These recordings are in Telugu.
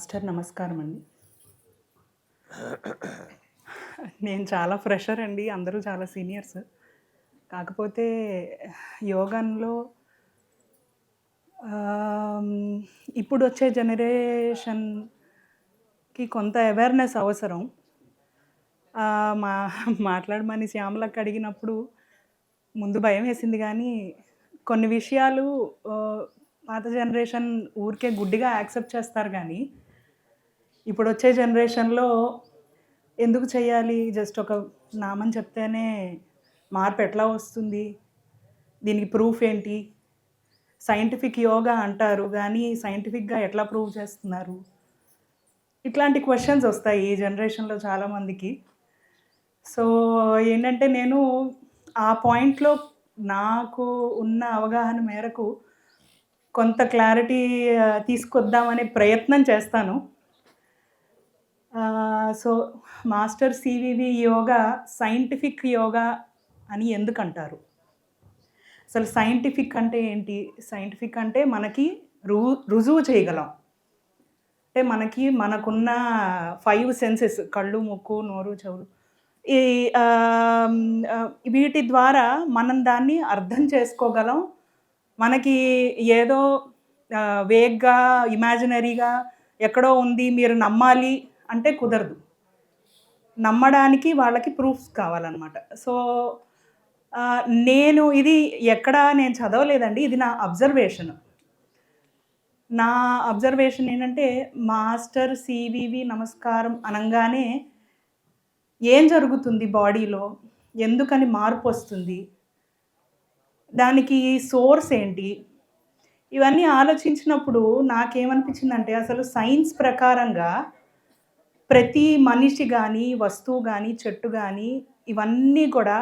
మాస్టర్ నమస్కారం అండి నేను చాలా ఫ్రెషర్ అండి అందరూ చాలా సీనియర్స్ కాకపోతే యోగంలో ఇప్పుడు వచ్చే జనరేషన్కి కొంత అవేర్నెస్ అవసరం. మా మాట్లాడమని శ్యామలకు అడిగినప్పుడు ముందు భయం వేసింది కానీ కొన్ని విషయాలు పాత జనరేషన్ ఊరికే గుడ్డిగా యాక్సెప్ట్ చేస్తారు కానీ ఇప్పుడు వచ్చే జనరేషన్లో ఎందుకు చేయాలి? జస్ట్ ఒక నామం చెప్తేనే మార్పు ఎట్లా వస్తుంది? దీనికి ప్రూఫ్ ఏంటి? సైంటిఫిక్ యోగా అంటారు కానీ సైంటిఫిక్గా ఎట్లా ప్రూవ్ చేస్తున్నారు? ఇట్లాంటి క్వశ్చన్స్ వస్తాయి ఈ జనరేషన్లో చాలామందికి. సో ఏంటంటే నేను ఆ పాయింట్లో నాకు ఉన్న అవగాహన మేరకు కొంత క్లారిటీ తీసుకొద్దామనే ప్రయత్నం చేస్తాను. So master C V V yoga scientific yoga అని ఎందుకు అంటారు అసలు సైంటిఫిక్ అంటే ఏంటి? సైంటిఫిక్ అంటే మనకి రు రుజువు చేయగలం. అంటే మనకి మనకున్న ఫైవ్ సెన్సెస్ కళ్ళు ముక్కు నోరు చెవులు. ఈ వీటి ద్వారా మనం దాన్ని అర్థం చేసుకోగలం. మనకి ఏదో వేగ్గా ఇమాజినరీగా ఎక్కడో ఉంది మీరు నమ్మాలి అంటే కుదరదు. నమ్మడానికి వాళ్ళకి ప్రూఫ్స్ కావాలన్నమాట. సో నేను ఇది ఎక్కడా నేను చదవలేదండి. ఇది నా అబ్జర్వేషన్. నా అబ్జర్వేషన్ ఏంటంటే మాస్టర్ సివివి నమస్కారం అనగానే ఏం జరుగుతుంది బాడీలో? ఎందుకని మార్పు వస్తుంది? దానికి సోర్స్ ఏంటి? ఇవన్నీ ఆలోచించినప్పుడు నాకేమనిపించిందంటే అసలు సైన్స్ ప్రకారంగా ప్రతి మనిషి కానీ వస్తువు కానీ చెట్టు కానీ ఇవన్నీ కూడా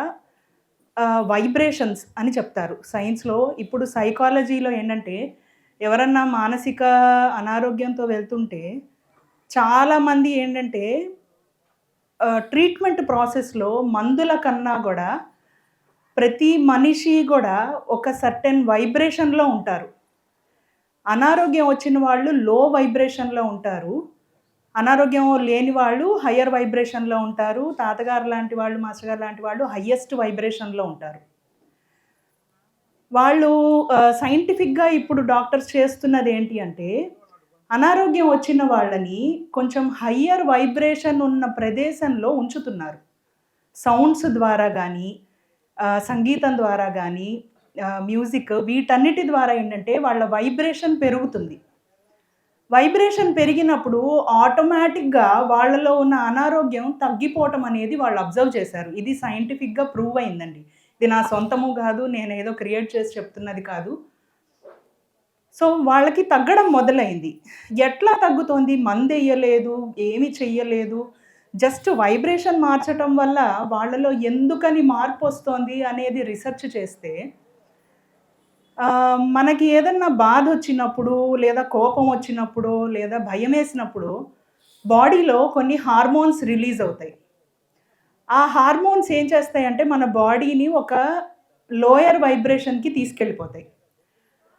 వైబ్రేషన్స్ అని చెప్తారు. సైన్స్లో ఇప్పుడు సైకాలజీలో ఏంటంటే ఎవరన్నా మానసిక అనారోగ్యంతో వెళ్తుంటే చాలామంది ఏంటంటే ట్రీట్మెంట్ ప్రాసెస్లో మందుల కన్నా కూడా ప్రతి మనిషి కూడా ఒక సర్టెన్ వైబ్రేషన్లో ఉంటారు. అనారోగ్యం వచ్చిన వాళ్ళు లో వైబ్రేషన్లో ఉంటారు. అనారోగ్యం లేని వాళ్ళు హయ్యర్ వైబ్రేషన్లో ఉంటారు. తాతగారు లాంటి వాళ్ళు మాస్టర్ గారు లాంటి వాళ్ళు హయ్యెస్ట్ వైబ్రేషన్లో ఉంటారు. వాళ్ళు సైంటిఫిక్గా ఇప్పుడు డాక్టర్స్ చేస్తున్నది ఏంటి అంటే అనారోగ్యం వచ్చిన వాళ్ళని కొంచెం హయ్యర్ వైబ్రేషన్ ఉన్న ప్రదేశంలో ఉంచుతున్నారు. సౌండ్స్ ద్వారా కానీ సంగీతం ద్వారా కానీ మ్యూజిక్ వీటన్నిటి ద్వారా ఏంటంటే వాళ్ళ వైబ్రేషన్ పెరుగుతుంది. వైబ్రేషన్ పెరిగినప్పుడు ఆటోమేటిక్గా వాళ్ళలో ఉన్న అనారోగ్యం తగ్గిపోవటం అనేది వాళ్ళు అబ్జర్వ్ చేశారు. ఇది సైంటిఫిక్గా ప్రూవ్ అయిందండి. ఇది నా సొంతము కాదు నేను ఏదో క్రియేట్ చేసి చెప్తున్నది కాదు. సో వాళ్ళకి తగ్గడం మొదలైంది. ఎట్లా తగ్గుతోంది? మందు వేయలేదు ఏమి చెయ్యలేదు. జస్ట్ వైబ్రేషన్ మార్చటం వల్ల వాళ్ళలో ఎందుకని మార్పు వస్తోంది అనేది రీసెర్చ్ చేస్తే మనకి ఏదన్నా బాధ వచ్చినప్పుడు లేదా కోపం వచ్చినప్పుడు లేదా భయం వేసినప్పుడు బాడీలో కొన్ని హార్మోన్స్ రిలీజ్ అవుతాయి. ఆ హార్మోన్స్ ఏం చేస్తాయంటే మన బాడీని ఒక లోయర్ వైబ్రేషన్కి తీసుకెళ్ళిపోతాయి.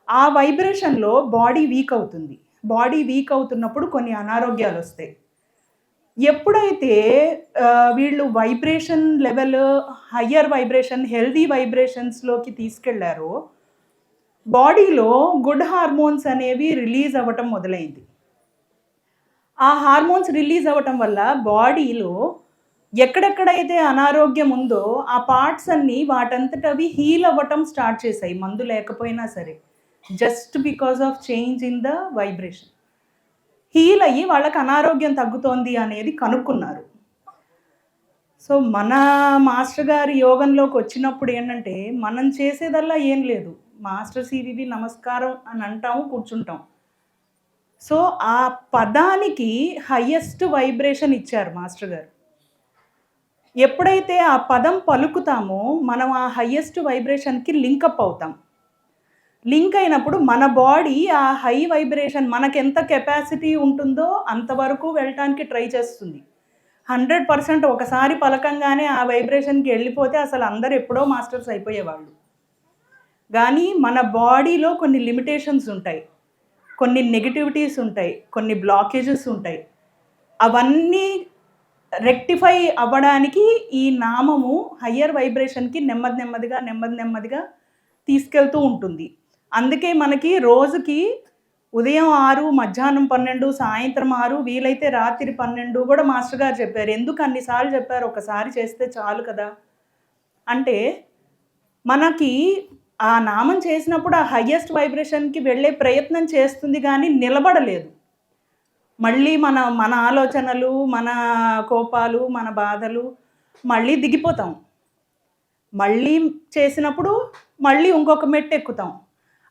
ఆ వైబ్రేషన్లో బాడీ వీక్ అవుతుంది. బాడీ వీక్ అవుతున్నప్పుడు కొన్ని అనారోగ్యాలు వస్తాయి. ఎప్పుడైతే వీళ్ళు vibration level higher vibration healthy వైబ్రేషన్స్లోకి తీసుకెళ్ళారో బాడీలో గుడ్ హార్మోన్స్ అనేవి రిలీజ్ అవ్వటం మొదలైంది. ఆ హార్మోన్స్ రిలీజ్ అవ్వటం వల్ల బాడీలో ఎక్కడెక్కడైతే అనారోగ్యం ఉందో ఆ పార్ట్స్ అన్నీ వాటంతట అవి హీల్ అవ్వటం స్టార్ట్ చేశాయి. మందు లేకపోయినా సరే. Just because of change in the vibration. Heal అయ్యి వాళ్ళకి అనారోగ్యం తగ్గుతోంది అనేది కనుక్కున్నారు. సో మన మాస్టర్ గారి యోగంలోకి వచ్చినప్పుడు ఏంటంటే మనం చేసేదల్లా ఏం లేదు. మాస్టర్ సివివి నమస్కారం అని అంటాము కూర్చుంటాం సో ఆ పదానికి హయ్యెస్ట్ వైబ్రేషన్ ఇచ్చారు మాస్టర్ గారు. ఎప్పుడైతే ఆ పదం పలుకుతామో మనం ఆ హయ్యెస్ట్ వైబ్రేషన్కి లింకప్ అవుతాం. లింక్ అయినప్పుడు మన బాడీ ఆ హై వైబ్రేషన్ మనకు ఎంత కెపాసిటీ ఉంటుందో అంతవరకు వెళ్ళటానికి ట్రై చేస్తుంది. హండ్రెడ్ పర్సెంట్ ఒకసారి పలకంగానే ఆ వైబ్రేషన్కి వెళ్ళిపోతే అసలు అందరు ఎప్పుడో మాస్టర్స్ అయిపోయేవాళ్ళు. కానీ మన బాడీలో కొన్ని లిమిటేషన్స్ ఉంటాయి. కొన్ని నెగిటివిటీస్ ఉంటాయి. కొన్ని బ్లాకేజెస్ ఉంటాయి. అవన్నీ రెక్టిఫై అవ్వడానికి ఈ నామము హయ్యర్ వైబ్రేషన్కి నెమ్మది నెమ్మదిగా నెమ్మది నెమ్మదిగా తీసుకెళ్తూ ఉంటుంది. అందుకే మనకి రోజుకి ఉదయం ఆరు మధ్యాహ్నం పన్నెండు సాయంత్రం ఆరు వీలైతే రాత్రి పన్నెండు కూడా మాస్టర్ గారు చెప్పారు. ఎందుకు అన్నిసార్లు చెప్పారు? ఒకసారి చేస్తే చాలు కదా? అంటే మనకి ఆ నామం చేసినప్పుడు ఆ హయ్యెస్ట్ వైబ్రేషన్కి వెళ్ళే ప్రయత్నం చేస్తుంది కానీ నిలబడలేదు. మళ్ళీ మన మన ఆలోచనలు మన కోపాలు మన బాధలు మళ్ళీ దిగిపోతాం. మళ్ళీ చేసినప్పుడు మళ్ళీ ఇంకొక మెట్టు ఎక్కుతాం.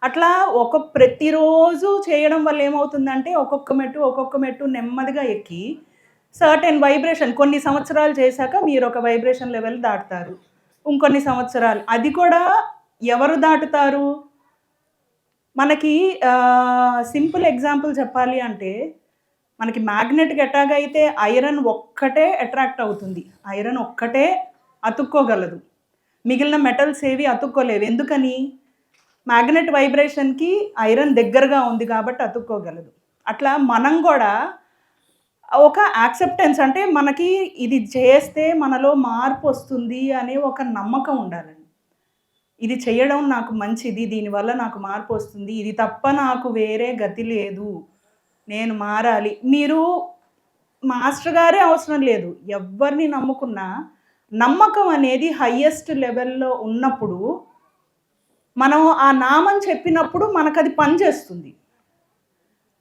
అట్లా ఒక ప్రతిరోజు చేయడం వల్ల ఏమవుతుందంటే ఒక్కొక్క మెట్టు ఒక్కొక్క మెట్టు నెమ్మదిగా ఎక్కి సర్టెన్ వైబ్రేషన్ కొన్ని సంవత్సరాలు చేశాక మీరు ఒక వైబ్రేషన్ లెవెల్ దాటుతారు. ఇంకొన్ని సంవత్సరాలు. అది కూడా ఎవరు దాటుతారు? మనకి సింపుల్ ఎగ్జాంపుల్ చెప్పాలి అంటే మనకి మ్యాగ్నెట్కి ఎటాగ్ అయితే ఐరన్ ఒక్కటే అట్రాక్ట్ అవుతుంది. ఐరన్ ఒక్కటే అతుక్కోగలదు. మిగిలిన మెటల్స్ ఏవి అతుక్కోలేవు. ఎందుకని? మ్యాగ్నెట్ వైబ్రేషన్కి ఐరన్ దగ్గరగా ఉంది కాబట్టి అతుక్కోగలదు. అట్లా మనం కూడా ఒక యాక్సెప్టెన్స్ అంటే మనకి ఇది చేస్తే మనలో మార్పు వస్తుంది అనే ఒక నమ్మకం ఉండాలండి. ఇది చేయడం నాకు మంచిది దీనివల్ల నాకు మార్పు వస్తుంది ఇది తప్ప నాకు వేరే గతి లేదు నేను మారాలి. మీరు మాస్టర్ గారే అవసరం లేదు. ఎవరిని నమ్ముకున్నా నమ్మకం అనేది హయ్యెస్ట్ లెవెల్లో ఉన్నప్పుడు మనం ఆ నామం చెప్పినప్పుడు మనకు అది పనిచేస్తుంది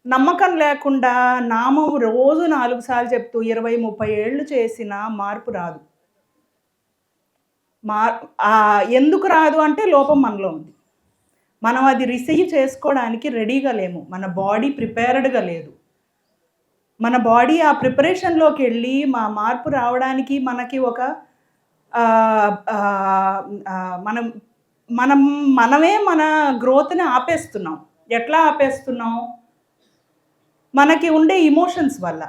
నమ్మకం లేకుండా నామం రోజు నాలుగు సార్లు చెప్తూ ఇరవై ముప్పై ఏళ్ళు చేసిన మార్పు రాదు. మార్ ఎందుకు రాదు అంటే లోపం మనలో ఉంది. మనం అది రిసీవ్ చేసుకోవడానికి రెడీగా లేము. మన బాడీ ప్రిపేర్డ్గా లేదు. మన బాడీ ఆ ప్రిపరేషన్లోకి వెళ్ళి మా మార్పు రావడానికి మనకి ఒక మనం మనం మనమే మన గ్రోత్ని ఆపేస్తున్నాం. ఎట్లా ఆపేస్తున్నాం? మనకి ఉండే ఇమోషన్స్ వల్ల.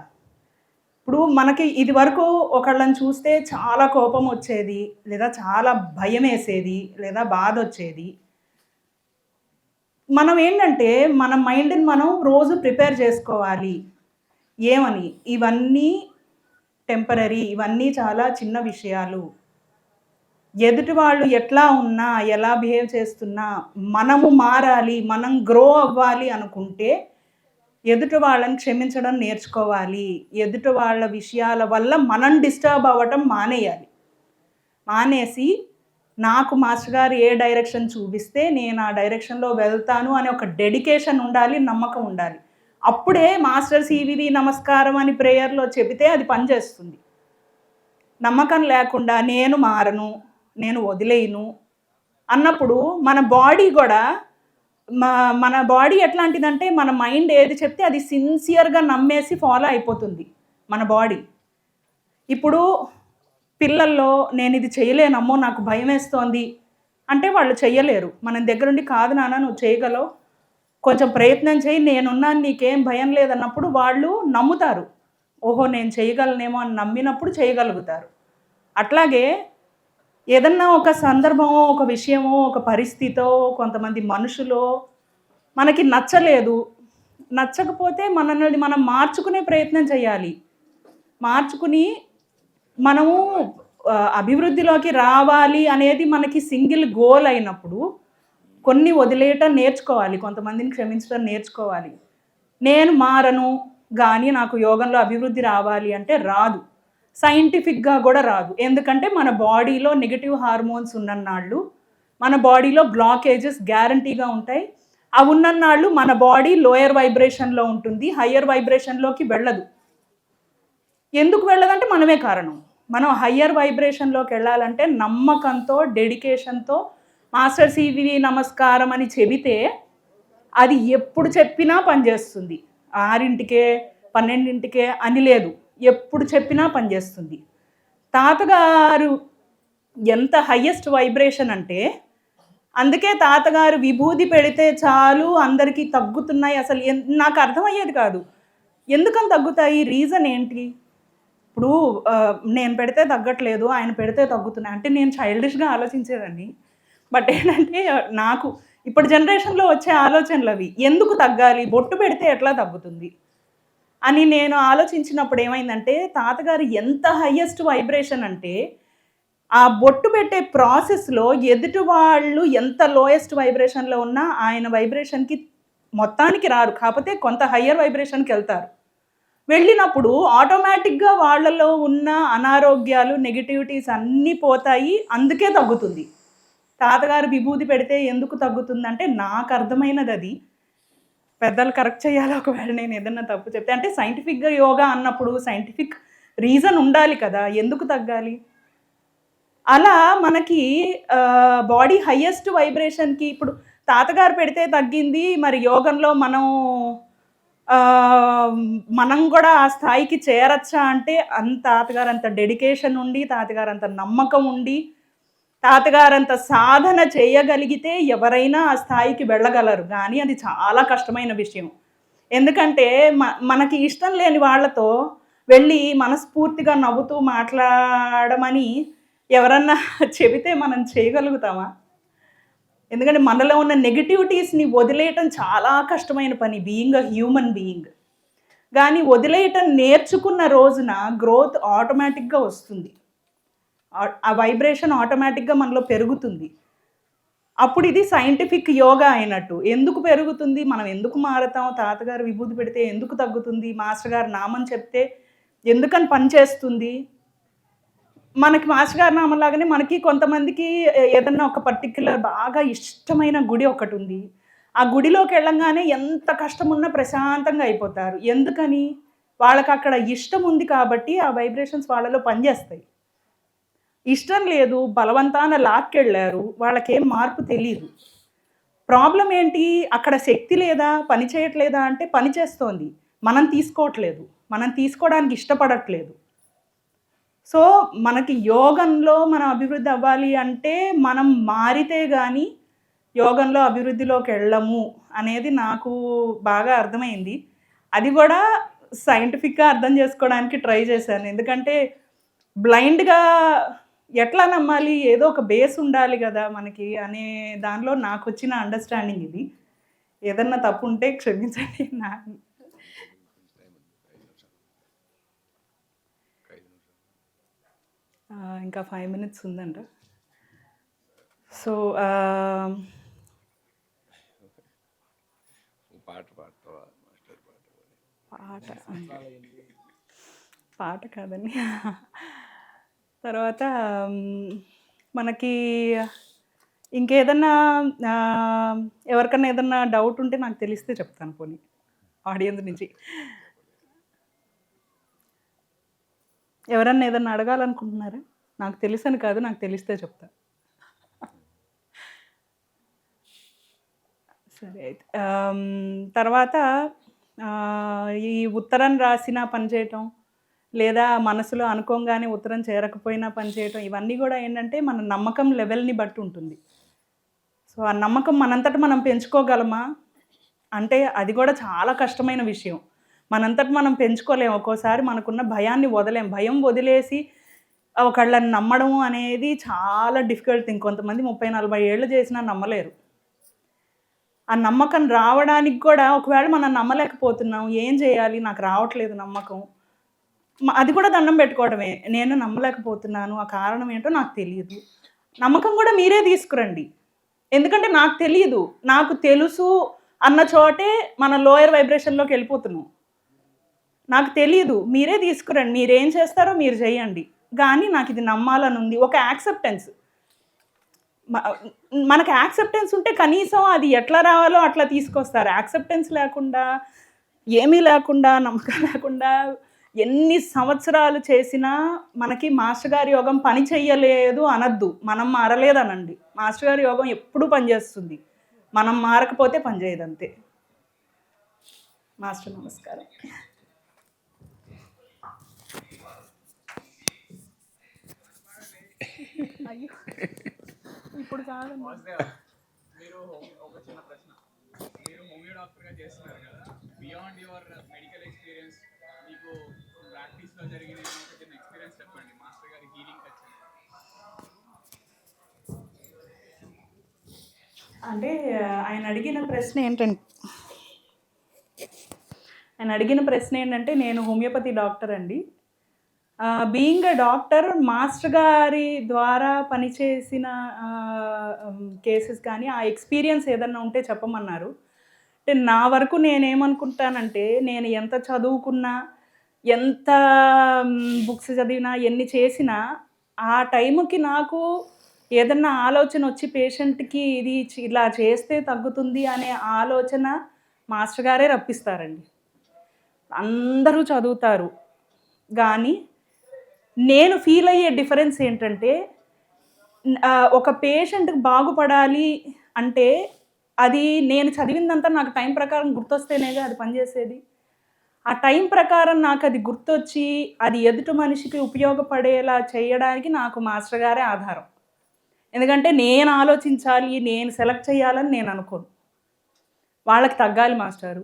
ఇప్పుడు మనకి ఇది వరకు ఒకళ్ళని చూస్తే చాలా కోపం వచ్చేది లేదా చాలా భయం వేసేది లేదా బాధ వచ్చేది. మనం ఏంటంటే మన మైండ్ని మనం రోజు ప్రిపేర్ చేసుకోవాలి. ఏమని? ఇవన్నీ టెంపరీ ఇవన్నీ చాలా చిన్న విషయాలు. ఎదుటి వాళ్ళు ఎట్లా ఉన్నా ఎలా బిహేవ్ చేస్తున్నా మనము మారాలి మనం గ్రో అవ్వాలి అనుకుంటే ఎదుటి వాళ్ళని క్షమించడం నేర్చుకోవాలి. ఎదుటి వాళ్ళ విషయాల వల్ల మనం డిస్టర్బ్ అవ్వటం మానేయాలి. మానేసి నాకు మాస్టర్ గారు ఏ డైరెక్షన్ చూపిస్తే నేను ఆ డైరెక్షన్లో వెళ్తాను అనే ఒక డెడికేషన్ ఉండాలి నమ్మకం ఉండాలి. అప్పుడే మాస్టర్ సివివి నమస్కారం అని ప్రేయర్లో చెబితే అది పనిచేస్తుంది. నమ్మకం లేకుండా నేను మారను నేను వదిలేయను అన్నప్పుడు మన బాడీ కూడా మా మన బాడీ ఎట్లాంటిదంటే మన మైండ్ ఏది చెప్తే అది సిన్సియర్గా నమ్మేసి ఫాలో అయిపోతుంది మన బాడీ. ఇప్పుడు పిల్లల్లో నేను ఇది చేయలేనమ్మో నాకు భయం వేస్తోంది అంటే వాళ్ళు చెయ్యలేరు. మన దగ్గరుండి కాదు నాన్న నువ్వు చేయగలవు. కొంచెం ప్రయత్నం చేయి నేనున్నాను నీకేం భయం లేదన్నప్పుడు వాళ్ళు నమ్ముతారు. ఓహో నేను చేయగలనేమో అని నమ్మినప్పుడు చేయగలుగుతారు. అట్లాగే ఏదన్నా ఒక సందర్భమో ఒక విషయమో ఒక పరిస్థితో కొంతమంది మనుషులో మనకి నచ్చలేదు. నచ్చకపోతే మనల్ని మనం మార్చుకునే ప్రయత్నం చేయాలి. మార్చుకుని మనము అభివృద్ధిలోకి రావాలి అనేది మనకి సింగిల్ గోల్ అయినప్పుడు కొన్ని వదిలేయటం నేర్చుకోవాలి. కొంతమందిని క్షమించడం నేర్చుకోవాలి. నేను మారను కానీ నాకు యోగంలో అభివృద్ధి రావాలి అంటే రాదు. సైంటిఫిక్గా కూడా రాదు. ఎందుకంటే మన బాడీలో నెగిటివ్ హార్మోన్స్ ఉన్నన్నాళ్ళు మన బాడీలో బ్లాకేజెస్ గ్యారంటీగా ఉంటాయి. అవి ఉన్నన్నాళ్ళు మన బాడీ లోయర్ వైబ్రేషన్లో ఉంటుంది హయ్యర్ వైబ్రేషన్లోకి వెళ్ళదు. ఎందుకు వెళ్ళదంటే మనమే కారణం. మనం హయ్యర్ వైబ్రేషన్లోకి వెళ్ళాలంటే నమ్మకంతో డెడికేషన్తో మాస్టర్ సివి నమస్కారం అని చెబితే అది ఎప్పుడు చెప్పినా పనిచేస్తుంది. ఆరింటికే పన్నెండింటికే అని లేదు. ఎప్పుడు చెప్పినా పనిచేస్తుంది. తాతగారు ఎంత హయ్యెస్ట్ వైబ్రేషన్ అంటే అందుకే తాతగారు విభూది పెడితే చాలు అందరికీ తగ్గుతున్నాయి. అసలు నాకు అర్థమయ్యేది కాదు. ఎందుకని తగ్గుతాయి? రీజన్ ఏంటి? ఇప్పుడు నేను పెడితే తగ్గట్లేదు ఆయన పెడితే తగ్గుతున్నాయి. అంటే నేను చైల్డిష్గా ఆలోచించేదాన్ని. బట్ ఏంటంటే నాకు ఇప్పుడు జనరేషన్లో వచ్చే ఆలోచనలు అవి. ఎందుకు తగ్గాలి? బొట్టు పెడితే ఎట్లా తగ్గుతుంది? అని నేను ఆలోచించినప్పుడు ఏమైందంటే తాతగారు ఎంత హయ్యెస్ట్ వైబ్రేషన్ అంటే ఆ బొట్టు పెట్టే ప్రాసెస్లో ఎదుటి వాళ్ళు ఎంత లోయెస్ట్ వైబ్రేషన్లో ఉన్నా ఆయన వైబ్రేషన్కి మొత్తానికి రారు. కాకపోతే కొంత హయ్యర్ వైబ్రేషన్కి వెళ్తారు. వెళ్ళినప్పుడు ఆటోమేటిక్గా వాళ్ళలో ఉన్న అనారోగ్యాలు నెగిటివిటీస్ అన్నీ పోతాయి. అందుకే తగ్గుతుంది. తాతగారు విభూతి పెడితే ఎందుకు తగ్గుతుందంటే నాకు అర్థమైనది అది. పెద్దలు కరెక్ట్ చేయాలి. ఒకవేళ నేను ఏదన్నా తప్పు చెప్తే అంటే సైంటిఫిక్గా యోగా అన్నప్పుడు సైంటిఫిక్ రీజన్ ఉండాలి కదా ఎందుకు తగ్గాలి? అలా మనకి బాడీ హయ్యెస్ట్ వైబ్రేషన్కి ఇప్పుడు తాతగారు పెడితే తగ్గింది మరి యోగంలో మనం మనం కూడా ఆ స్థాయికి చేరచ్చా అంటే అంత తాతగారు అంత డెడికేషన్ ఉండి తాతగారు అంత నమ్మకం ఉండి తాతగారంత సాధన చేయగలిగితే ఎవరైనా ఆ స్థాయికి వెళ్ళగలరు. కానీ అది చాలా కష్టమైన విషయం. ఎందుకంటే మ మనకి ఇష్టం లేని వాళ్ళతో వెళ్ళి మనస్ఫూర్తిగా నవ్వుతూ మాట్లాడమని ఎవరన్నా చెబితే మనం చేయగలుగుతామా? ఎందుకంటే మనలో ఉన్న నెగిటివిటీస్ని వదిలేయటం చాలా కష్టమైన పని బీయింగ్ అ హ్యూమన్ బీయింగ్ కానీ వదిలేయటం నేర్చుకున్న రోజున గ్రోత్ ఆటోమేటిక్గా వస్తుంది. ఆ- వైబ్రేషన్ ఆటోమేటిక్గా మనలో పెరుగుతుంది. అప్పుడు ఇది సైంటిఫిక్ యోగా అయినట్టు. ఎందుకు పెరుగుతుంది? మనం ఎందుకు మారతాం? తాతగారు విభూతి పెడితే ఎందుకు తగ్గుతుంది? మాస్టర్ గారు నామం చెప్తే ఎందుకని పనిచేస్తుంది మనకి మాస్టర్ గారి నామం లాగానే మనకి కొంతమందికి ఏదన్నా ఒక పర్టిక్యులర్ బాగా ఇష్టమైన గుడి ఒకటి ఉంది. ఆ గుడిలోకి వెళ్ళంగానే ఎంత కష్టం ఉన్నా ప్రశాంతంగా అయిపోతారు. ఎందుకని? వాళ్ళకి అక్కడ ఇష్టం ఉంది కాబట్టి ఆ వైబ్రేషన్స్ వాళ్ళలో పనిచేస్తాయి. ఇష్టం లేదు బలవంతాన లాక్కెళ్ళారు వాళ్ళకేం మార్పు తెలియదు ప్రాబ్లం ఏంటి? అక్కడ శక్తి లేదా? పని చేయట్లేదా? అంటే పని చేస్తోంది. మనం తీసుకోవట్లేదు. మనం తీసుకోవడానికి ఇష్టపడట్లేదు. సో మనకి యోగంలో మనం అభివృద్ధి అవ్వాలి అంటే మనం మారితే కానీ యోగంలో అభివృద్ధిలోకి వెళ్ళము అనేది నాకు బాగా అర్థమైంది. అది కూడా సైంటిఫిక్గా అర్థం చేసుకోవడానికి ట్రై చేశాను. ఎందుకంటే బ్లైండ్గా ఎట్లా నమ్మాలి? ఏదో ఒక బేస్ ఉండాలి కదా మనకి అనే దానిలో నాకు వచ్చిన అండర్స్టాండింగ్ ఇది. ఏదన్నా తప్పు ఉంటే క్షమించండి. నా ఇంకా ఫైవ్ మినిట్స్ ఉందంట. సో పాట పాట పాట కాదండి. తర్వాత మనకి ఇంకేదన్నా ఎవరికన్నా ఏదన్నా డౌట్ ఉంటే నాకు తెలిస్తే చెప్తాను పోనీ ఆడియన్స్ నుంచి. ఎవరన్నా ఏదన్నా అడగాలనుకుంటున్నారా? నాకు తెలుసని కాదు నాకు తెలిస్తే చెప్తా. సరే అయితే తర్వాత ఈ ఉత్తరం రాసిన పనిచేయటం లేదా మనసులో అనుకోగానే ఉత్తరం చేరకపోయినా పనిచేయటం ఇవన్నీ కూడా ఏంటంటే మన నమ్మకం లెవెల్ని బట్టి ఉంటుంది. సో ఆ నమ్మకం మనంతట మనం పెంచుకోగలమా? అంటే అది కూడా చాలా కష్టమైన విషయం. మనంతట మనం పెంచుకోలేం. ఒక్కోసారి మనకున్న భయాన్ని వదలేం. భయం వదిలేసి ఒకళ్ళని నమ్మడం అనేది చాలా డిఫికల్ట్ థింగ్. కొంతమంది ముప్పై నలభై ఏళ్ళు చేసినా నమ్మలేరు. ఆ నమ్మకం రావడానికి కూడా ఒకవేళ మనం నమ్మలేకపోతున్నాం ఏం చేయాలి? నాకు రావట్లేదు నమ్మకం. అది కూడా దండం పెట్టుకోవడమే. నేను నమ్మలేకపోతున్నాను. ఆ కారణం ఏంటో నాకు తెలియదు నమ్మకం కూడా మీరే తీసుకురండి. ఎందుకంటే నాకు తెలియదు నాకు తెలుసు అన్న చోటే మన లోయర్ వైబ్రేషన్లోకి వెళ్ళిపోతున్నాం. నాకు తెలియదు మీరే తీసుకురండి. మీరేం చేస్తారో మీరు చేయండి. కానీ నాకు ఇది నమ్మాలని ఉంది. ఒక యాక్సెప్టెన్స్. మనకు యాక్సెప్టెన్స్ ఉంటే కనీసం అది ఎట్లా రావాలో అట్లా తీసుకొస్తారు. యాక్సెప్టెన్స్ లేకుండా ఏమీ లేకుండా నమ్మకం లేకుండా ఎన్ని సంవత్సరాలు చేసినా మనకి మాస్టర్ గారి యోగం పని చెయ్యలేదు అనద్దు. మనం మారలేదనండి. మాస్టర్ గారి యోగం ఎప్పుడూ పనిచేస్తుంది. మనం మారకపోతే పనిచేయదు అంతే మాస్టర్ నమస్కారం. అయ్యో. ఇప్పుడు కాదండి. మీరు ఒక చిన్న ప్రశ్న. మీరు హోమియో డాక్టర్గా చేస్తున్నారు కదా. బియాండ్ యువర్ మెడికల్ ఎక్స్పీరియన్స్ మీకు ప్రాక్టీస్లో జరిగిన చిన్న ఎక్స్పీరియన్స్ చెప్పండి. మాస్టర్ గారి హీలింగ్ అంటే ఆయన అడిగిన ప్రశ్న ఏంటంటే ఆయన అడిగిన ప్రశ్న ఏంటంటే నేను హోమియోపతి డాక్టర్ అండి. బీయింగ్ అ డాక్టర్ మాస్టర్ గారి ద్వారా పనిచేసిన కేసెస్ కానీ ఆ ఎక్స్పీరియన్స్ ఏదన్నా ఉంటే చెప్పమన్నారు. అంటే నా వరకు నేనేమనుకుంటానంటే నేను ఎంత చదువుకున్నా ఎంత బుక్స్ చదివినా ఎన్ని చేసినా ఆ టైంకి నాకు ఏదన్నా ఆలోచన వచ్చి పేషెంట్కి ఇది ఇలా చేస్తే తగ్గుతుంది అనే ఆలోచన మాస్టర్ గారే రప్పిస్తారండి. అందరూ చదువుతారు. కానీ నేను ఫీల్ అయ్యే డిఫరెన్స్ ఏంటంటే ఒక పేషెంట్కి బాగుపడాలి అంటే అది నేను చదివిందంతా నాకు టైం ప్రకారం గుర్తొస్తేనేగా అది పనిచేసేది. ఆ టైం ప్రకారం నాకు అది గుర్తొచ్చి అది ఎదుటి మనిషికి ఉపయోగపడేలా చేయడానికి నాకు మాస్టర్ గారే ఆధారం. ఎందుకంటే నేను ఆలోచించాలి నేను సెలెక్ట్ చేయాలని నేను అనుకోను. వాళ్ళకి తగ్గాలి మాస్టారు.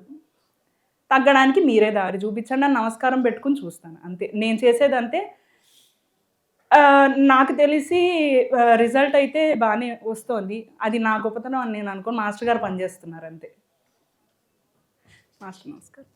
తగ్గడానికి మీరే దారి చూపించండి అని నమస్కారం పెట్టుకుని చూస్తాను అంతే. నేను చేసేది అంతే. నాకు తెలిసి రిజల్ట్ అయితే బాగానే వస్తుంది. అది నా గొప్పతనం అని నేను అనుకోను. మాస్టర్ గారు పనిచేస్తున్నారు అంతే. మాస్టర్ నమస్కారం.